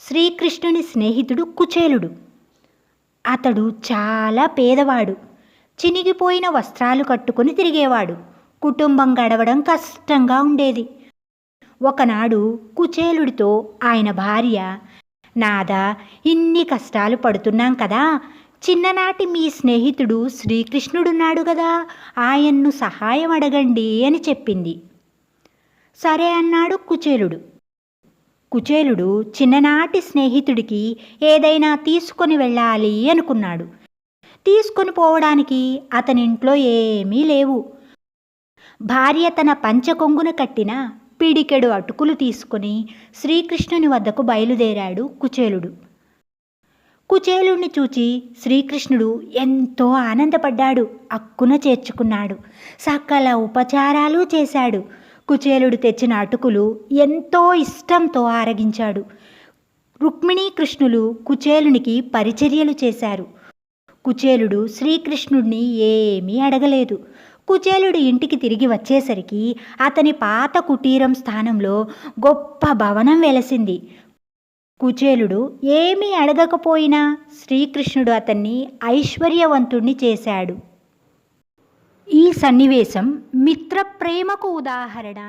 శ్రీకృష్ణుని స్నేహితుడు కుచేలుడు. అతడు చాలా పేదవాడు. చినిగిపోయిన వస్త్రాలు కట్టుకొని తిరిగేవాడు. కుటుంబం గడవడం కష్టంగా ఉండేది. ఒకనాడు కుచేలుడితో ఆయన భార్య నాదా ఇన్ని కష్టాలు పడుతున్నాం కదా. చిన్ననాటి మీ స్నేహితుడు శ్రీకృష్ణుడున్నాడు కదా. ఆయన్ను సహాయం అడగండి అని చెప్పింది. సరే అన్నాడు కుచేలుడు. కుచేలుడు చిన్ననాటి స్నేహితుడికి ఏదైనా తీసుకొని వెళ్ళాలి అనుకున్నాడు. తీసుకొని పోవడానికి అతని ఇంట్లో ఏమీ లేవు. భార్య తన పంచకొంగున కట్టిన పిడికెడు అటుకులు తీసుకొని శ్రీకృష్ణుని వద్దకు బయలుదేరాడు కుచేలుడు. కుచేలుణ్ణి చూచి శ్రీకృష్ణుడు ఎంతో ఆనందపడ్డాడు. అక్కున చేర్చుకున్నాడు. సకల ఉపచారాలు చేశాడు. కుచేలుడు తెచ్చిన అటుకులు ఎంతో ఇష్టంతో ఆరగించాడు. రుక్మిణీ కృష్ణులు కుచేలునికి పరిచర్యలు చేశారు. కుచేలుడు శ్రీకృష్ణుడిని ఏమీ అడగలేదు. కుచేలుడు ఇంటికి తిరిగి వచ్చేసరికి అతని పాత కుటీరం స్థానంలో గొప్ప భవనం వెలసింది. కుచేలుడు ఏమీ అడగకపోయినా శ్రీకృష్ణుడు అతన్ని ఐశ్వర్యవంతుణ్ణి చేశాడు. ఈ సన్నివేశం మిత్రప్రేమకు ఉదాహరణ.